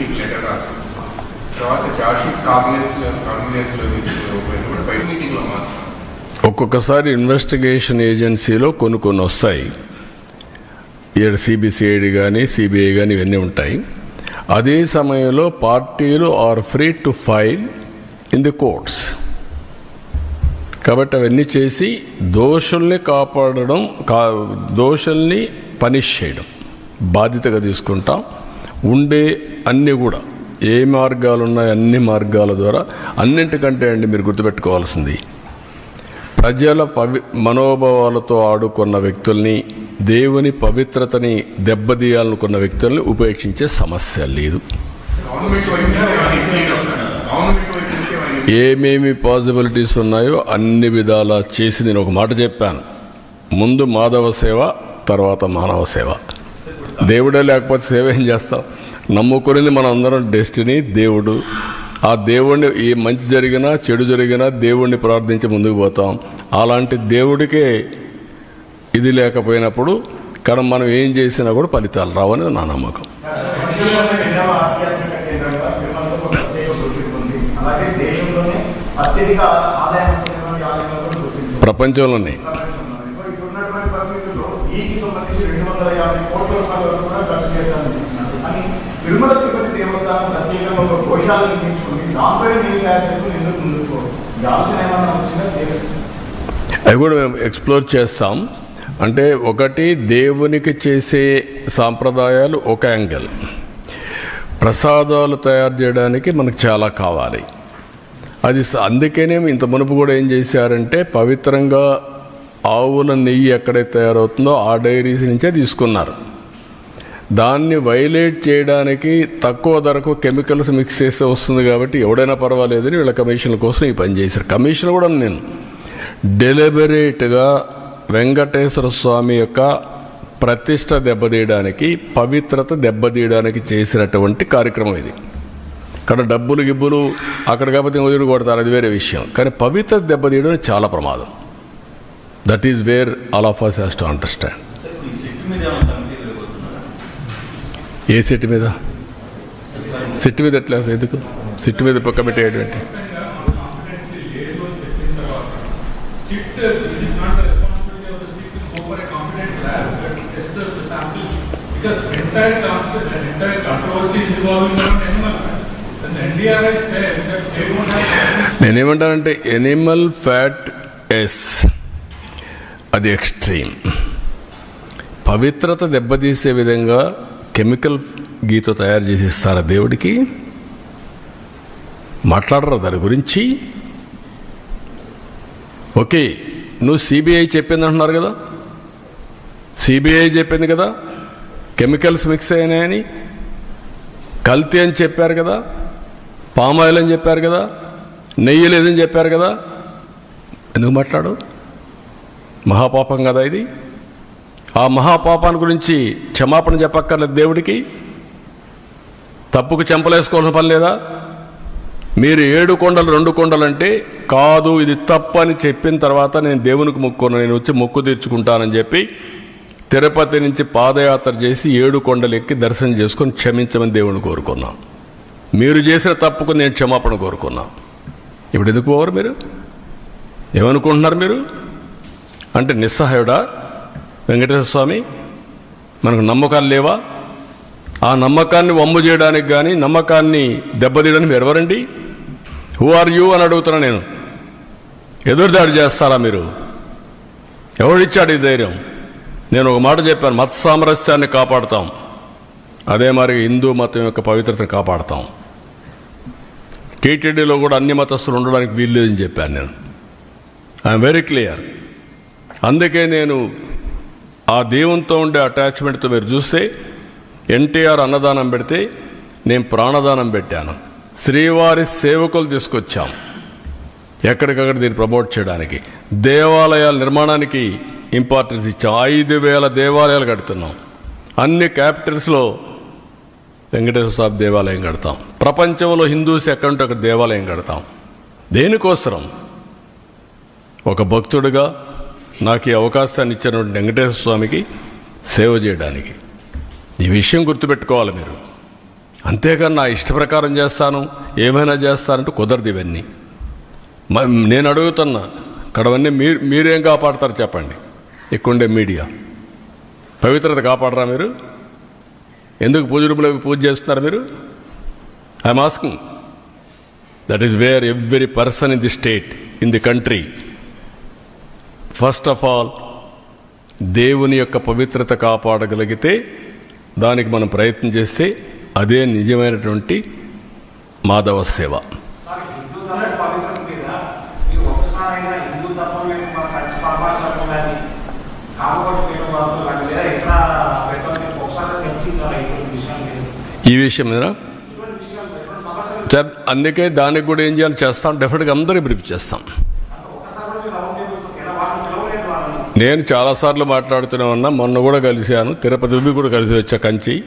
మీకు లెటర్ రాస్తాం తర్వాత చార్జ్షీట్ కాగ్నెన్స్ కాగ్నెన్స్లో కూడా బయట మీటింగ్లో మాత్రం ఒక్కొక్కసారి ఇన్వెస్టిగేషన్ ఏజెన్సీలో కొన్ని కొన్ని వస్తాయి. ఇక్కడ సిబిసిఐడి కానీ సిబిఐ కానీ ఇవన్నీ ఉంటాయి. అదే సమయంలో పార్టీలు are free to file in the courts కాబట్టి అవన్నీ చేసి దోషుల్ని కాపాడడం కా దోషుల్ని పనిష్ చేయడం. బాధ్యతగా తీసుకుంటాం. ఉండే అన్నీ కూడా. ఏ మార్గాలు ఉన్నాయో అన్ని మార్గాల ద్వారా అన్నింటికంటే అండి మీరు గుర్తుపెట్టుకోవాల్సింది. ప్రజల పవి మనోభావాలతో ఆడుకున్న వ్యక్తుల్ని దేవుని పవిత్రతని దెబ్బతీయాలనుకున్న వ్యక్తుల్ని ఉపేక్షించే సమస్య లేదు. ఏమేమి పాసిబిలిటీస్ ఉన్నాయో అన్ని విధాలా చేసి నేను ఒక మాట చెప్పాను. ముందు మాధవ సేవ తర్వాత మానవ సేవ. దేవుడే లేకపోతే సేవ ఏం చేస్తాం? నమ్ముకునేది మనం అందరం డెస్టినీ దేవుడు. ఆ దేవుణ్ణి ఏ మంచి జరిగినా చెడు జరిగినా దేవుణ్ణి ప్రార్థించి ముందుకు పోతాం. అలాంటి దేవుడికే ఇది లేకపోయినప్పుడు కానీ మనం ఏం చేసినా కూడా ఫలితాలు రావని నా నమ్మకం. ప్రపంచంలోనే వందల యాభై కోట్ల రూపాయల వరకు కూడా ఖర్చు చేస్తామని అని తిరుమల తిరుపతి దేవస్థానం ప్రత్యేకంగా ఒక కోశాలు నిర్మించుకుని దాంతోనే నీళ్ళు తయారు చేసుకుని ఎందుకు ముందుకు ఆలోచన ఏమన్నా వచ్చిందా? చేస్తుంది అవి కూడా మేము ఎక్స్ప్లోర్ చేస్తాం. అంటే ఒకటి దేవునికి చేసే సాంప్రదాయాలు ఒక యాంగిల్ ప్రసాదాలు తయారు చేయడానికి మనకు చాలా కావాలి. అది అందుకనే ఇంత మునుపు కూడా ఏం చేశారంటే పవిత్రంగా ఆవుల నెయ్యి ఎక్కడైతే తయారవుతుందో ఆ డైరీస్ నుంచే తీసుకున్నారు. దాన్ని వైలేట్ చేయడానికి తక్కువ ధరకు కెమికల్స్ మిక్స్ చేస్తే వస్తుంది కాబట్టి ఎవడైనా పర్వాలేదని వీళ్ళ కమిషన్ల కోసం ఈ పని చేశారు. కమిషన్ కూడా నేను. డెలిబరేట్గా వెంకటేశ్వర స్వామి యొక్క ప్రతిష్ట దెబ్బతీయడానికి పవిత్రత దెబ్బతీయడానికి చేసినటువంటి కార్యక్రమం ఇది. ఇక్కడ డబ్బులు గిబ్బులు అక్కడ కాకపోతే వదిలి కొడతారు అది వేరే విషయం. కానీ పవిత్ర దెబ్బతీయడం చాలా ప్రమాదం. That is where all of us has to understand a set మీద? సెట్ మీద ఎట్లా ఎందుకు? సెట్ మీద పక్క పెట్టేటువంటి నేనేమంటానంటే ఎనిమల్ ఫ్యాట్ ఎస్ అది ఎక్స్ట్రీమ్. పవిత్రత దెబ్బతీసే విధంగా కెమికల్ గీతో తయారు చేసి ఇస్తారా దేవుడికి? మాట్లాడరు దాని గురించి? ఓకే నువ్వు సిబిఐ చెప్పింది అంటున్నారు కదా? సిబిఐ చెప్పింది కదా? కెమికల్స్ మిక్స్ అయినాయని? కల్తీ అని చెప్పారు కదా? పామాయిల్ అని చెప్పారు కదా? నెయ్యి లేదని చెప్పారు కదా? ఎందుకు మాట్లాడు. మహాపాపం కదా ఇది? ఆ మహాపాపాన్ని గురించి క్షమాపణ చెప్పక్కర్లేదు దేవుడికి. తప్పుకు చెంపలేసుకోవాల్సిన పని లేదా? మీరు ఏడు కొండలు రెండు కొండలు అంటే కాదు ఇది తప్పని చెప్పిన తర్వాత నేను దేవునికి మొక్కున్నా నేను వచ్చి మొక్కు తీర్చుకుంటానని చెప్పి తిరుపతి నుంచి పాదయాత్ర చేసి ఏడు కొండలు ఎక్కి దర్శనం చేసుకొని క్షమించమని దేవుని కోరుకున్నాం. మీరు చేసిన తప్పుకు నేను క్షమాపణ కోరుకున్నా. ఇప్పుడు ఎందుకు పోవరు మీరు? ఏమనుకుంటున్నారు మీరు? అంటే నిస్సహాయుడా? వెంకటేశ్వర స్వామి మనకు నమ్మకాలు లేవా? ఆ నమ్మకాన్ని వమ్ము చేయడానికి కానీ నమ్మకాన్ని దెబ్బతీయడానికి ఎవరండి? హూ ఆర్ యూ అని అడుగుతున్నా నేను. ఎదురుదాడి చేస్తారా మీరు? ఎవరిచ్చాడు ఈ ధైర్యం? నేను ఒక మాట చెప్పాను మత సామరస్యాన్ని కాపాడుతాం. అదే మరి హిందూ మతం యొక్క పవిత్రతను కాపాడుతాం. టీటీడీలో కూడా అన్ని మతస్థులు ఉండడానికి వీల్లేదని చెప్పాను నేను. ఐఎమ్ వెరీ క్లియర్ అందుకే నేను ఆ దేవునితో ఉండే అటాచ్మెంట్తో మీరు చూస్తే ఎన్టీఆర్ అన్నదానం పెడితే నేను ప్రాణదానం పెట్టాను. శ్రీవారి సేవకులు తీసుకొచ్చాం. ఎక్కడికక్కడ దీన్ని ప్రమోట్ చేయడానికి. దేవాలయాల నిర్మాణానికి ఇంపార్టెన్స్ ఇచ్చాం. ఐదు వేల దేవాలయాలు కడుతున్నాం. అన్ని క్యాపిటల్స్లో వెంకటేశ్వర స్వామి దేవాలయం కడతాం. ప్రపంచంలో హిందూస్ ఎక్కడుంటే అక్కడ దేవాలయం కడతాం. దేనికోసరం? ఒక భక్తుడిగా నాకు ఈ అవకాశాన్ని ఇచ్చినటువంటి వెంకటేశ్వర స్వామికి సేవ చేయడానికి. ఈ విషయం గుర్తుపెట్టుకోవాలి మీరు. అంతేకాని నా ఇష్ట ప్రకారం చేస్తాను ఏమైనా చేస్తానంటే కుదరదు ఇవన్నీ. మ- నేను అడుగుతున్నా ఇక్కడవన్నీ మీరు మీరేం కాపాడతారు చెప్పండి. ఇక్కడుండే మీడియా. పవిత్రత కాపాడరా మీరు? ఎందుకు పూజ రూపంలో పూజ చేస్తున్నారు మీరు? I'm asking. That is where every person in the state in the country. First of all దేవుని యొక్క పవిత్రత కాపాడగలిగితే దానికి మనం ప్రయత్నం చేస్తే అదే నిజమైనటువంటి మాధవ సేవ. ఈ విషయం మీద? అందుకే దానికి కూడా ఏం చేయాలి? చేస్తాం. డెఫినెట్గా అందరికీ బ్రీఫ్ చేస్తాం. నేను చాలాసార్లు మాట్లాడుతూనే ఉన్నా మొన్న కూడా కలిశాను తిరుపతి కూడా కలిసి వచ్చా కంచి.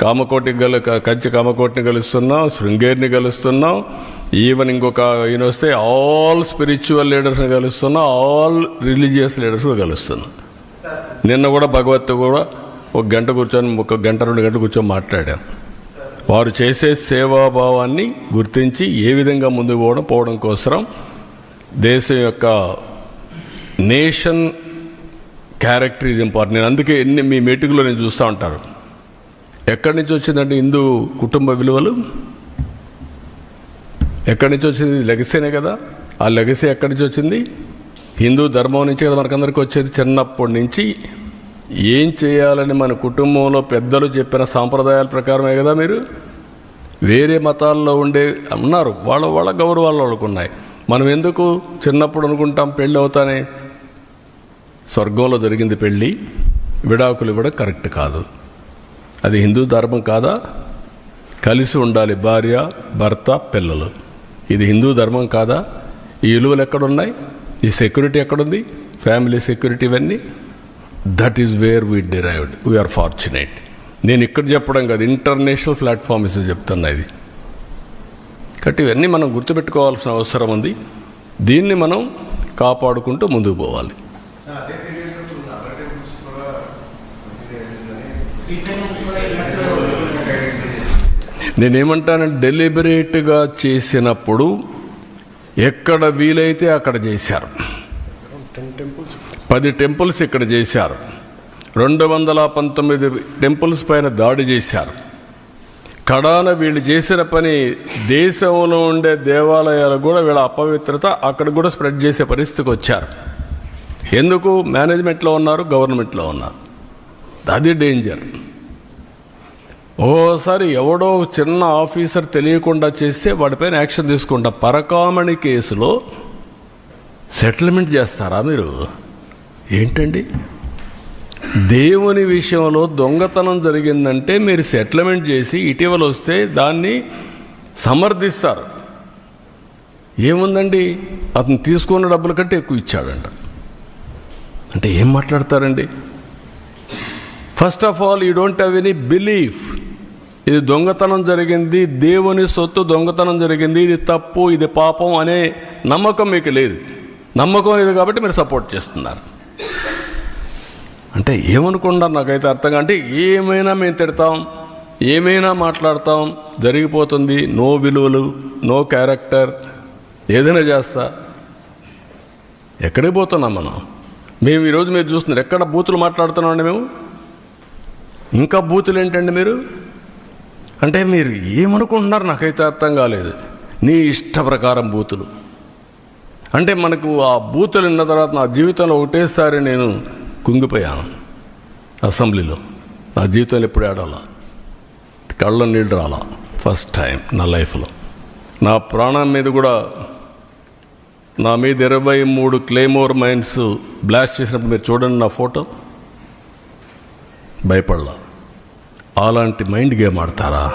కామకోటికి గల కంచి కామకోటిని కలుస్తున్నాం శృంగేరిని కలుస్తున్నాం ఈవెన్ ఇంకొక ఈయన వస్తే ఆల్ స్పిరిచువల్ లీడర్స్ని కలుస్తున్నాం ఆల్ రిలీజియస్ లీడర్స్ కూడా కలుస్తున్నాం నిన్న కూడా భగవత్ కూడా ఒక గంట కూర్చొని ఒక గంట రెండు గంటలు కూర్చొని మాట్లాడాం. వారు చేసే సేవాభావాన్ని గుర్తించి ఏ విధంగా ముందుకు పోవడం పోవడం కోసం దేశం యొక్క నేషన్ క్యారెక్టర్ ఇది ఇంపార్టెంట్ నేను అందుకే ఎన్ని మీ మీటింగ్లో నేను చూస్తూ ఉంటారు ఎక్కడి నుంచి వచ్చిందంటే హిందూ కుటుంబ విలువలు? ఎక్కడి నుంచి వచ్చింది? లెగసీనే కదా. ఆ లెగసీ ఎక్కడి నుంచి వచ్చింది? హిందూ ధర్మం నుంచి కదా మనకందరికీ వచ్చేది చిన్నప్పటి నుంచి. ఏం చేయాలని మన కుటుంబంలో పెద్దలు చెప్పిన సాంప్రదాయాల ప్రకారమే కదా మీరు? వేరే మతాల్లో ఉండే ఉన్నారు. వాళ్ళ వాళ్ళ గౌరవాలు వాళ్ళకు ఉన్నాయి. మనం ఎందుకు చిన్నప్పుడు అనుకుంటాం పెళ్ళి అవుతానే స్వర్గంలో జరిగింది పెళ్ళి విడాకులు కూడా కరెక్ట్ కాదు. అది హిందూ ధర్మం కాదా? కలిసి ఉండాలి భార్య భర్త పిల్లలు. ఇది హిందూ ధర్మం కాదా? ఈ విలువలు ఎక్కడున్నాయి? ఈ సెక్యూరిటీ ఎక్కడుంది? ఫ్యామిలీ సెక్యూరిటీ ఇవన్నీ? That is where we derived we are fortunate నేను ఇక్కడ చెప్పడం కాదు ఇంటర్నేషనల్ ప్లాట్ఫామ్స్ చెప్తున్నా ఇది. కాబట్టి ఇవన్నీ మనం గుర్తుపెట్టుకోవాల్సిన అవసరం ఉంది. దీన్ని మనం కాపాడుకుంటూ ముందుకు పోవాలి. అదే పీరియడ్ కూడా నేనేమంటానంటే డెలిబరేట్గా చేసినప్పుడు ఎక్కడ వీలైతే అక్కడ చేశారు. పది టెంపుల్స్ ఇక్కడ చేశారు. రెండు వందల పంతొమ్మిది టెంపుల్స్ పైన దాడి చేశారు. కడాన వీళ్ళు చేసిన పని దేశంలో ఉండే దేవాలయాలు కూడా వీళ్ళ అపవిత్రత అక్కడ కూడా స్ప్రెడ్ చేసే పరిస్థితికి వచ్చారు. ఎందుకు మేనేజ్మెంట్లో ఉన్నారు గవర్నమెంట్లో ఉన్నారు? అది డేంజర్ ఓసారి ఎవడో చిన్న ఆఫీసర్ తెలియకుండా చేస్తే వాడిపైన యాక్షన్ తీసుకుంటా. పరకామణి కేసులో సెటిల్మెంట్ చేస్తారా మీరు? ఏంటండి? దేవుని విషయంలో దొంగతనం జరిగిందంటే మీరు సెటిల్మెంట్ చేసి ఇటీవల వస్తే దాన్ని సమర్థిస్తారు. ఏముందండి? అతను తీసుకున్న డబ్బుల కంటే ఎక్కువ ఇచ్చాడంట. అంటే ఏం మాట్లాడతారండి? First of all you don't have any belief ఇది దొంగతనం జరిగింది దేవుని సొత్తు దొంగతనం జరిగింది ఇది తప్పు ఇది పాపం అనే నమ్మకం మీకు లేదు. నమ్మకం లేదు కాబట్టి మీరు సపోర్ట్ చేస్తున్నారు. అంటే ఏమనుకున్నారు నాకైతే అర్థం అంటే ఏమైనా మేము తిడతాం ఏమైనా మాట్లాడతాం జరిగిపోతుంది నో విలువలు నో క్యారెక్టర్ ఏదైనా చేస్తా. ఎక్కడికి పోతున్నాం మనం? మేము ఈరోజు మీరు చూస్తున్నారు. ఎక్కడ బూతులు మాట్లాడుతున్నామండి మేము? ఇంకా బూతులు ఏంటండి మీరు? అంటే మీరు ఏమనుకుంటున్నారు? నాకైతే అర్థం కాలేదు. నీ ఇష్ట ప్రకారం బూతులు. అంటే మనకు ఆ బూతులు విన్న తర్వాత నా జీవితంలో ఒకటేసారి నేను కుంగిపోయాను అసెంబ్లీలో. నా జీవితంలో ఎప్పుడు ఆడాలా కళ్ళ నీళ్ళు రాలా. ఫస్ట్ టైం నా లైఫ్లో. నా ప్రాణం మీద కూడా నా మీద ఇరవై మూడు క్లేమోర్ మైన్స్ బ్లాస్ట్ చేసినప్పుడు మీరు చూడండి నా ఫోటో. భయపడలా. అలాంటి మైండ్ గేమ్ ఆడతారా?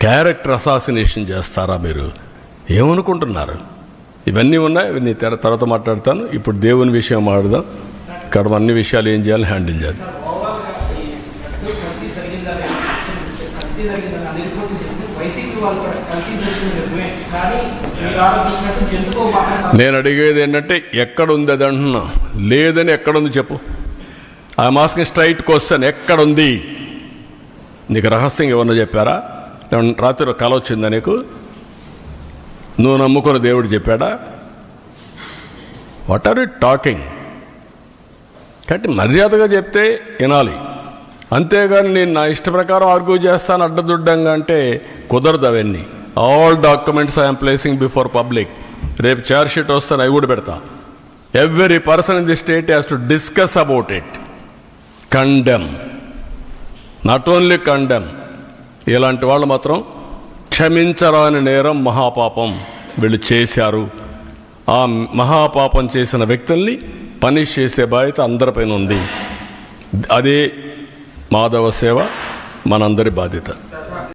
క్యారెక్టర్ అసాసినేషన్ చేస్తారా మీరు? ఏమనుకుంటున్నారు? ఇవన్నీ ఉన్నాయి ఇవన్నీ తర్వాత మాట్లాడతాను. ఇప్పుడు దేవుని విషయం ఆడదాం. ఇక్కడ అన్ని విషయాలు ఏం చేయాలి హ్యాండిల్ చేయాలి కల్తీ జరిగిందని అన్ని రిపోర్ట్లు చెప్తే వైసీపీ వాళ్ళు కూడా కల్తీ జరిగింది నిజమే. కానీ మీరు ఆలోచించినట్టు జంతువు నేను అడిగేది ఏంటంటే ఎక్కడుంది అది అంటున్నా. లేదని ఎక్కడుంది చెప్పు. ఆ మాస్క్ స్ట్రైట్ క్వశ్చన్ ఎక్కడుంది? నీకు రహస్యం ఏమన్నా చెప్పారా? రాత్రి కల వచ్చిందా నీకు? నువ్వు నమ్ముకున్న దేవుడు చెప్పాడా? వాట్ ఆర్ యు టాకింగ్ కాబట్టి మర్యాదగా చెప్తే వినాలి. అంతేగాని నేను నా ఇష్ట ప్రకారం ఆర్గ్యూ చేస్తాను అడ్డదుడ్డంగా అంటే కుదరదు అవన్నీ. All documents I'm placing before public రేపు చార్జ్ షీట్ వస్తాను అవి కూడా పెడతా. Every person in the state has to discuss about it condemn not only condemn ఇలాంటి వాళ్ళు మాత్రం క్షమించరాని నేరం మహాపాపం వీళ్ళు చేశారు. ఆ మహాపాపం చేసిన వ్యక్తుల్ని పనిష్ చేసే బాధ్యత అందరిపైన ఉంది. అదే మాధవ సేవ మనందరి బాధ్యత.